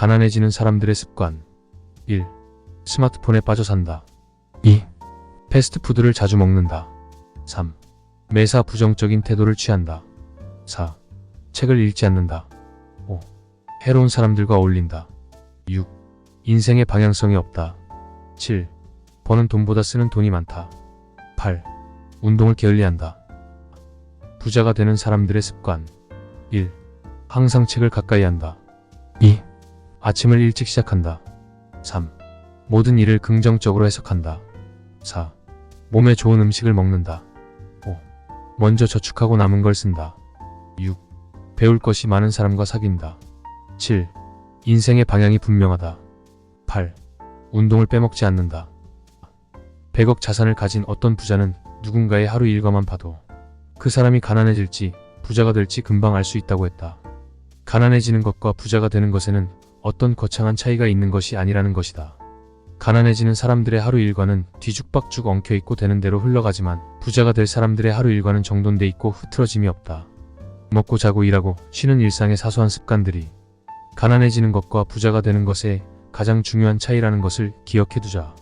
가난해지는 사람들의 습관 1. 스마트폰에 빠져 산다 2. 패스트푸드를 자주 먹는다 3. 매사 부정적인 태도를 취한다 4. 책을 읽지 않는다 5. 해로운 사람들과 어울린다 6. 인생의 방향성이 없다 7. 버는 돈보다 쓰는 돈이 많다 8. 운동을 게을리한다 부자가 되는 사람들의 습관 1. 항상 책을 가까이 한다 2. 아침을 일찍 시작한다 3. 모든 일을 긍정적으로 해석한다 4. 몸에 좋은 음식을 먹는다 5. 먼저 저축하고 남은 걸 쓴다 6. 배울 것이 많은 사람과 사귄다 7. 인생의 방향이 분명하다 8. 운동을 빼먹지 않는다 100억 자산을 가진 어떤 부자는 누군가의 하루 일과만 봐도 그 사람이 가난해질지 부자가 될지 금방 알 수 있다고 했다. 가난해지는 것과 부자가 되는 것에는 어떤 거창한 차이가 있는 것이 아니라는 것이다. 가난해지는 사람들의 하루 일과는 뒤죽박죽 엉켜있고 되는 대로 흘러가지만 부자가 될 사람들의 하루 일과는 정돈돼 있고 흐트러짐이 없다. 먹고 자고 일하고 쉬는 일상의 사소한 습관들이 가난해지는 것과 부자가 되는 것의 가장 중요한 차이라는 것을 기억해 두자.